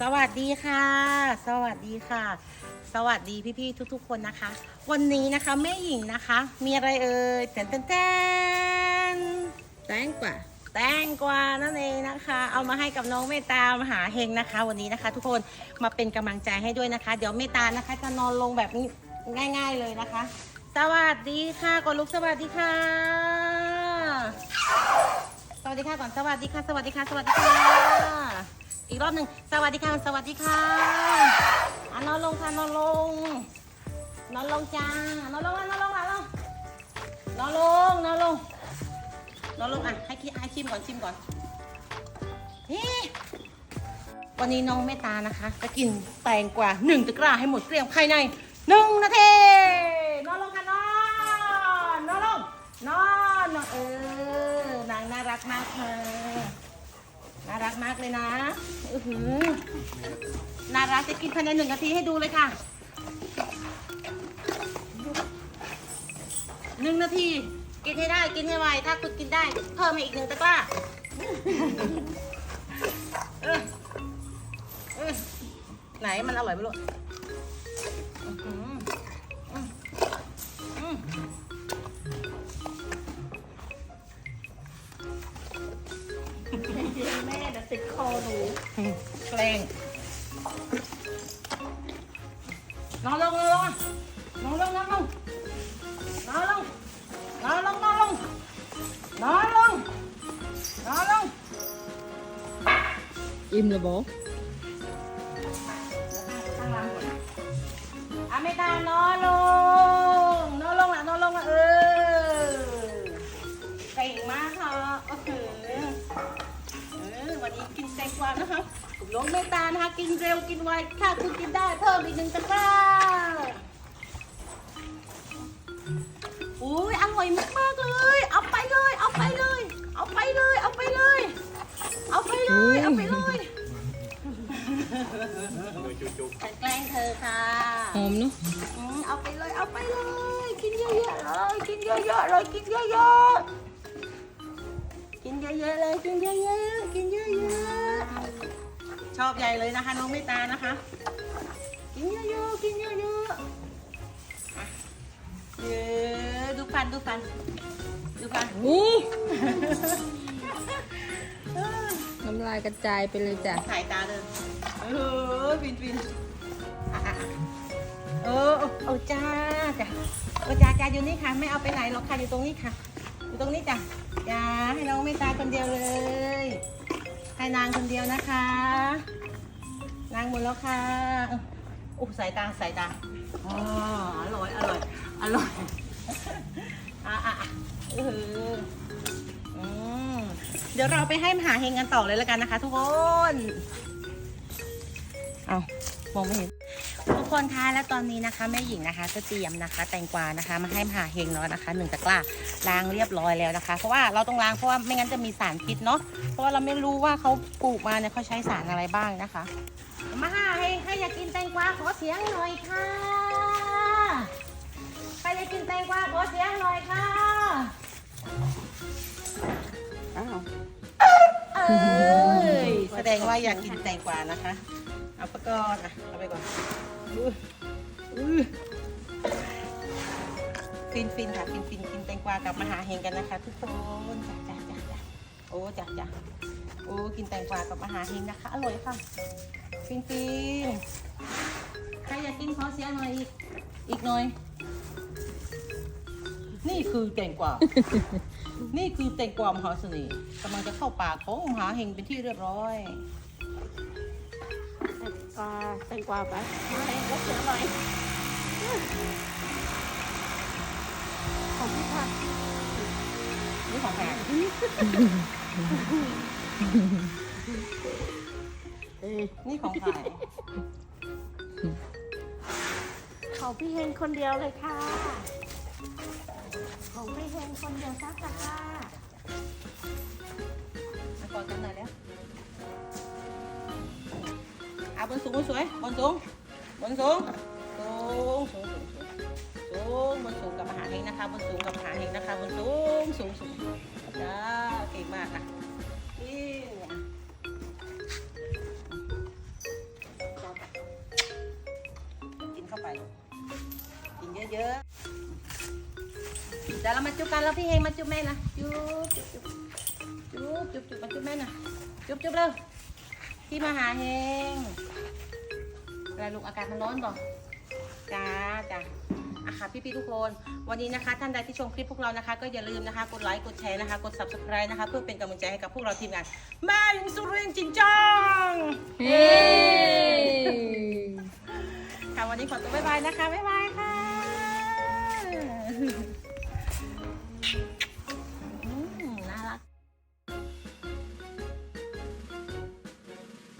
สวัสดีค่ะ สวัสดีค่ะ สวัสดีพี่ๆทุก ๆ คนนะคะ วันนี้นะคะแม่หญิงนะคะ มีอะไรเอ่ยแตนแตนแตนแตงกว่าแตงกวานั่นเองนะคะ เอามาให้กับน้องเมตตามหาเฮงนะคะ วันนี้นะคะ ทุกคนมาเป็นกำลังใจให้ด้วยนะคะ เดี๋ยวเมตตานะคะ จะนอนลงแบบนี้ง่าย ๆเลยนะคะ สวัสดีค่ะก่อนลุกสวัสดีค่ะ สวัสดีค่ะก่อนสวัสดีค่ะ สวัสดีค่ะ สวัสดีค่ะ อีกรอบหนึ่งสวัสดีค่ะ สวัสดีค่ะอะนอนลงค่ะนอนลง นอนลงจ้านอนลงอะนอนลงอะลงนอนลงนอนลงนอนลงอะให้คิให้ชิมก่อนชิมก่อนนี่วันนี้น้องเมตตานะคะ จะกินแตงกว่าหนึ่งตะกร้าให้หมดเกลี้ยงภายในหนึ่งนาทีนอนลงค่ะนอนนอนลงนอนนอนเออนางน่ารักมากค่ะ น่ารักมากเลยนะอือหือน่ารักจะกินภายในหนึ่งนาทีให้ดูเลยค่ะหนึ่งนาที กินให้ได้กินให้ไวถ้าคุณกินได้เพิ่มมาอีกหนึ่งตะกร้าไหนมันอร่อยไม่รู้ แม่จะติดคอหนูแกล้งนอนลงนอนลงนอนลงนอนลงนอนลงนอนลงนอนลงนอนลงนอนลงอิ่มเลยบอตั้งรำก่อนอาไม่ตานอนลง กินแตงกวานะคะคุณลงเมตตานะคะกินเร็วกินไวถ้าคุณกินได้เพิ่มอีกหนึ่งตะกร้าอุ้ยอร่อยมากๆเลย เอาไปเลย เอาไปเลย เอาไปเลย เอาไปเลย เอาไปเลย เอาไปเลยแกล้งเธอค่ะหอมเนาะเอาไปเลย เอาไปเลย กินเยอะๆเลย กินเยอะๆเลย กินเยอะๆ กินเยอะๆเลย กินเยอะๆ กินเยอะๆ ชอบใหญ่เลยนะคะ น้องเมตตานะคะ กินเยอะๆ กินเยอะๆอะเยอะดูฟันดูฟันดูฟันโอ้น้ำลายกระจายไปเลยจ้ะสายตาเลยเออฟินฟินอะอะอะเออเอาเอาจ้าจ้ะเออจ้าจ้าอยู่นี่ค่ะ ไม่เอาไปไหนหรอกค่ะอยู่ตรงนี้ค่ะ อยู่ตรงนี้จ้ะจ้าให้น้องไม่ตาคนเดียวเลย ให้นางคนเดียวนะคะ นางหมดแล้วค่ะโอ้สายตาสายตาอ๋ออร่อยอร่อยอร่อยอะอะอะเออเดี๋ยวเราไปให้มหาเฮงกันต่อเลยแล้วกันนะคะ ทุกคน เอา มองไม่เห็น ทุกคนคะและตอนนี้นะคะแม่หญิงนะคะก็เตรียมนะคะ แตงกวานะคะ มาให้มหาเฮงแล้วนะคะหนึ่งตะกร้าล้างเรียบร้อยแล้วนะคะ เพราะว่าเราต้องล้างเพราะว่าไม่งั้นจะมีสารพิษเนาะเพราะว่าเราไม่รู้ว่าเขาปลูกมาเนี่ยเขาใช้สารอะไรบ้างนะคะ มาหาเฮงใครอยากกินแตงกวาขอเสียงหน่อยค่ะใครอยากกินแตงกวาขอเสียงหน่อยค่ะอ้าวเอ้ยแสดงว่าอยากกินแตงกวานะคะ เอาไปก่อนอะเอาไปก่อนอื้ออื้อฟินฟินค่ะฟินฟินกินแตงกวากับมหาเฮงกันนะคะ ทุกคนจ้าจ้าจ้าจ้าโอ้จ้าจ้าโอ้กินแตงกวากับมหาเฮงนะคะอร่อยค่ะฟินฟินใครอยากกินขอเสียหน่อยอีกอีกหน่อย นี่คือแตงกวา นี่คือแตงกวามหาเสน่ห์กำลังจะเข้าปากของมหาเฮงเป็นที่เรียบร้อย แตงกวาแตงกวาไปมาเลยยกเสียงหน่อยของพี่ค่ะนี่ของแพงเอ้ยนี่ของขายของพี่เฮงคนเดียวเลยค่ะ ของพี่เฮงคนเดียวซักตะกร้ามาก่อนกันหน่อยแล้ว บนสูงบนสวยบนสูงบนสูงสูงสูงสูงบนสูงกับอหารเองนะคะบนสูงกับอหารเองนะคะบนสูงสูงสูงจ้าเก่งมากค่ะนี่กินเข้าไปกินเยอะๆเดี๋ยวเรามาจุบกันแล้วพี่เฮงมาจุบแม่นะจุบจุบจุบจุบจุบจมาจุบแม่นะจุบจุบเลยที่มาหาเฮง อะไรลูกอากาศมันร้อนบ่จ้าจ้าอะค่ะพี่ๆทุกคน วันนี้นะคะ ท่านใดที่ชมคลิปพวกเรานะคะ ก็อย่าลืมนะคะ กดไลค์กดแชร์นะคะ กด subscribe นะคะ เพื่อเป็นกำลังใจให้กับพวกเราทีมงานแม่ยิงสุรินทร์จริงจังเฮ้ค่ะวันนี้ขอตัวบ๊ายบายนะคะบ๊ายบายค่ะ